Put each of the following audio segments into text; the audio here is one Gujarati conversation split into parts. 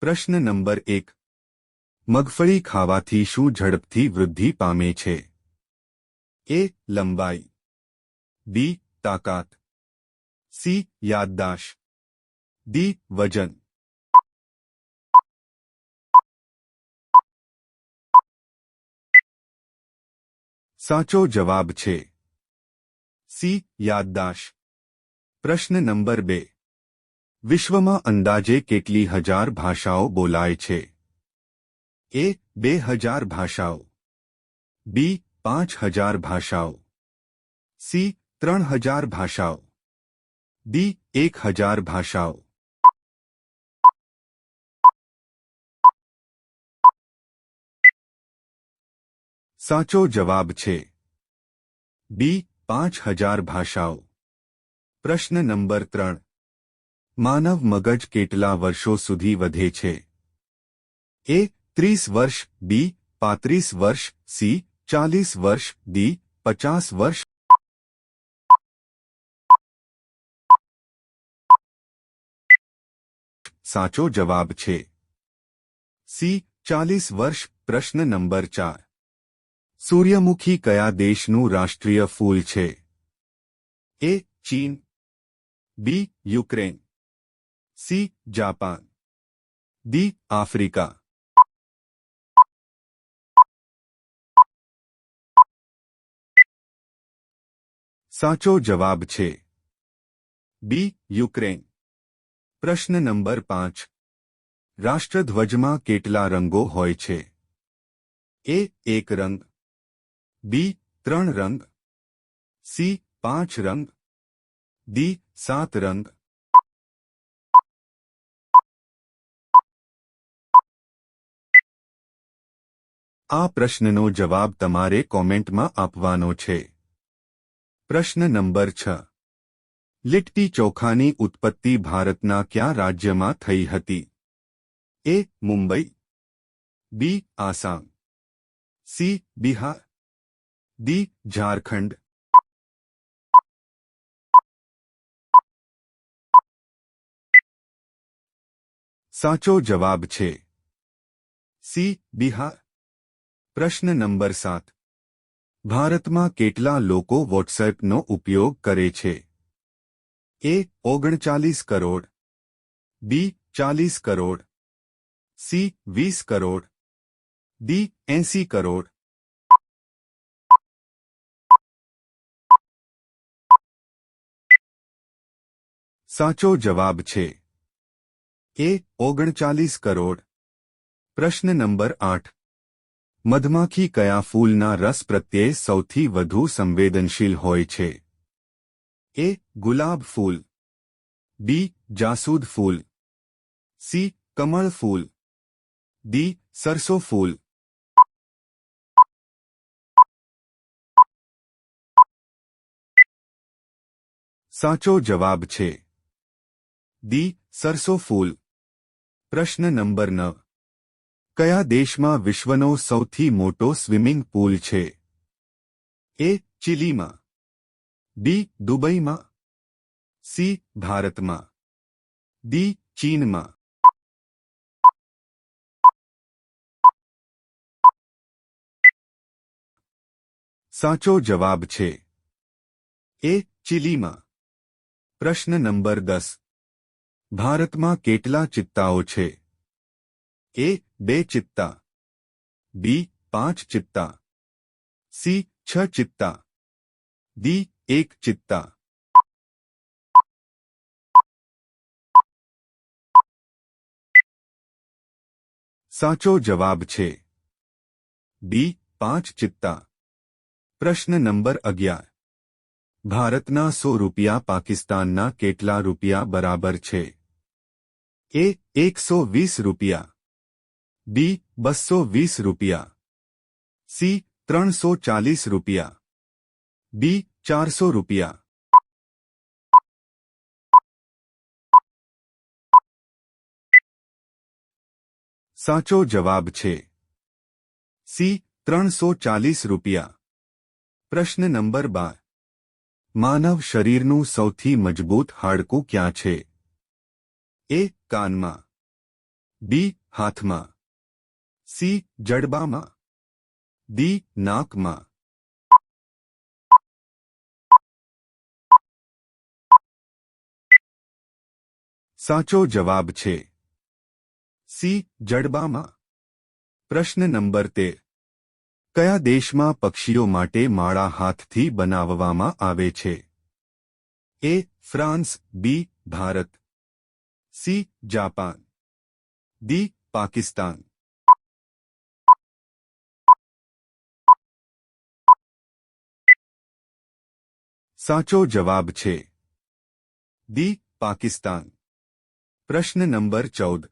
प्रश्न नंबर एक मगफली खावा शू झड़पथी वृद्धि पा लंबाई बी ताकत सी याददाश डी वजन साचो जवाब छे सी याददाश प्रश्न नंबर बे વિશ્વમાં અંદાજે કેટલી હજાર ભાષાઓ બોલાય છે એ બે હજાર ભાષાઓ બી પાંચ હજાર ભાષાઓ સી ત્રણ હજાર ભાષાઓ ડી એક હજાર ભાષાઓ સાચો જવાબ છે બી પાંચ હજાર ભાષાઓ પ્રશ્ન નંબર ત્રણ मानव मगज કેટલા વર્ષો સુધી વધે છે 1 30 વર્ષ બી 35 વર્ષ સી 40 વર્ષ ડી 50 વર્ષ સાચો જવાબ છે સી 40 વર્ષ પ્રશ્ન નંબર 4 સૂર્યમુખી કયા દેશનું રાષ્ટ્રીય ફૂલ છે એ ચીન B Ukraine C Japan D Africa સાચો જવાબ છે બી યુક્રેન પ્રશ્ન નંબર પાંચ રાષ્ટ્રધ્વજમાં કેટલા રંગો હોય છે એ એક રંગ બી ત્રણ રંગ સી પાંચ રંગ ડી સાત રંગ આ પ્રશ્નનો જવાબ તમારે કમેન્ટમાં આપવાનો છે પ્રશ્ન નંબર 6 લિટતી ચોખાની ઉત્પત્તિ ભારત ના કયા રાજ્યમાં થઈ હતી A Mumbai B Assam C Bihar D Jharkhand સાચો જવાબ છે સી બિહાર प्रश्न नंबर 7 भारत में કેટલા લોકો WhatsApp નો ઉપયોગ કરે છે A 39 crore B 40 crore C 20 crore D 80 crore સાચો જવાબ છે A 39 કરોડ પ્રશ્ન નંબર 8 મધમાખી કયા ફૂલના રસ પ્રત્યે સૌથી વધુ સંવેદનશીલ હોય છે એ ગુલાબ ફૂલ બી જાસૂદ ફૂલ સી કમળ ફૂલ ડી સરસો ફૂલ સાચો જવાબ છે દી સરસો ફૂલ પ્રશ્ન નંબર નવ કયા દેશમાં વિશ્વનો સૌથી મોટો સ્વિમિંગ પૂલ છે એ ચિલીમાં બી દુબઈમાં સી ભારતમાં દી ચીનમાં સાચો જવાબ છે એ ચિલીમાં પ્રશ્ન નંબર દસ ભારતમાં કેટલા ચિત્તાઓ છે ए दे चित्ता बी पांच चित्ता सी छ चित्ता डी एक चित्ता साचो जवाब छे बी पांच चित्ता प्रश्न नंबर अग्यार भारतना सौ रुपया पाकिस्तानना केटला रुपया बराबर छे ए एक सौ वीस रुपया બી બસો વીસ રૂપિયા સી ત્રણસો ચાલીસ રૂપિયા બી ચારસો રૂપિયા સાચો જવાબ છે સી ત્રણસો ચાલીસ રૂપિયા પ્રશ્ન નંબર બાર માનવ શરીરનું સૌથી મજબૂત હાડકું ક્યાં છે એ કાનમાં બી હાથમાં સી જડબામાં દી નાકમાં સાચો જવાબ છે સી જડબામાં પ્રશ્ન નંબર તેર કયા દેશમાં પક્ષીઓ માટે માળા હાથથી બનાવવામાં આવે છે A France B Bharat C Japan D Pakistan સાચો જવાબ છે D પાકિસ્તાન પ્રશ્ન નંબર 14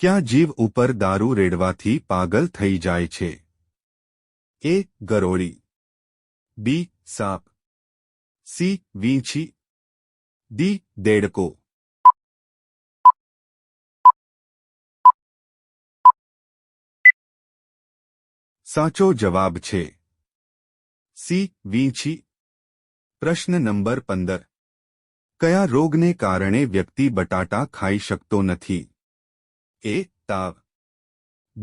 ક્યા જીવ ઉપર दारू રેડવાથી પાગલ થઈ જાય છે A ગરોળી B સાપ C વીંચી D દેડકો સાચો જવાબ છે C વીંચી प्रश्न नंबर 15 क्या रोग के कारणे व्यक्ति बटाटा खाई શકતો નથી ए તાવ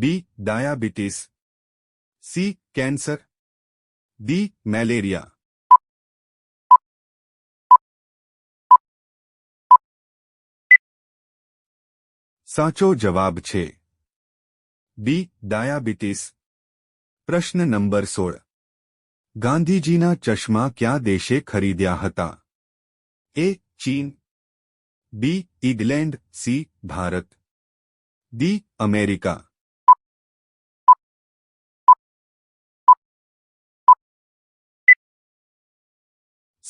B diabetes C cancer D malaria સાચો જવાબ છે બી ડાયાબિટીસ પ્રશ્ન નંબર 16 गांधीजीना चश्मा क्या देशे खरीदया था ए चीन B England C Bharat D America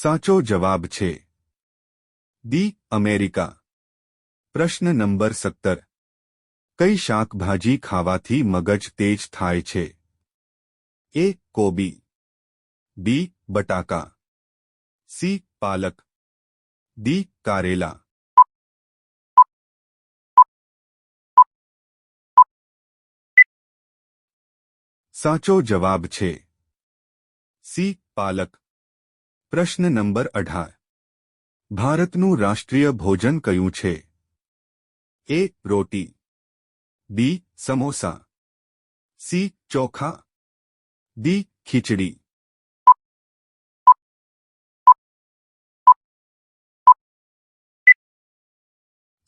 साचो जवाब छे दी अमेरिका प्रश्न नंबर सत्तर कई शाकभाजी खावा थी मगज तेज थाय छे ए कोबी बी बटाका सी पालक डी कारेला साचो जवाब छे सी पालक प्रश्न नंबर अठार भारत न राष्ट्रीय भोजन क्यू छे ए रोटी बी समोसा सी चोखा डी खीचड़ी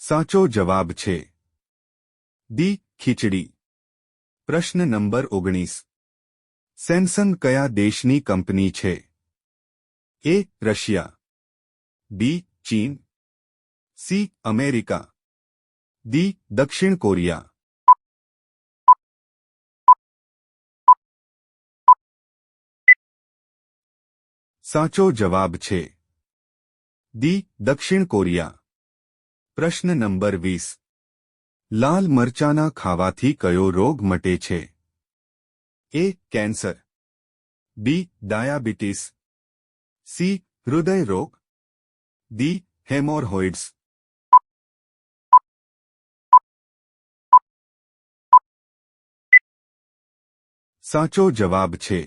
સાચો જવાબ છે દી ખીચડી પ્રશ્ન નંબર ઓગણીસ સેમસંગ કયા દેશની કંપની છે એ રશિયા બી ચીન સી અમેરિકા દી દક્ષિણ કોરિયા સાચો જવાબ છે દી દક્ષિણ કોરિયા પ્રશ્ન નંબર વીસ લાલ મરચાના ખાવાથી કયો રોગ મટે છે A cancer B diabetes C હૃદય રોગ દી હેમોરહોઇડ્સ સાચો જવાબ છે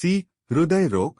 સી હૃદય રોગ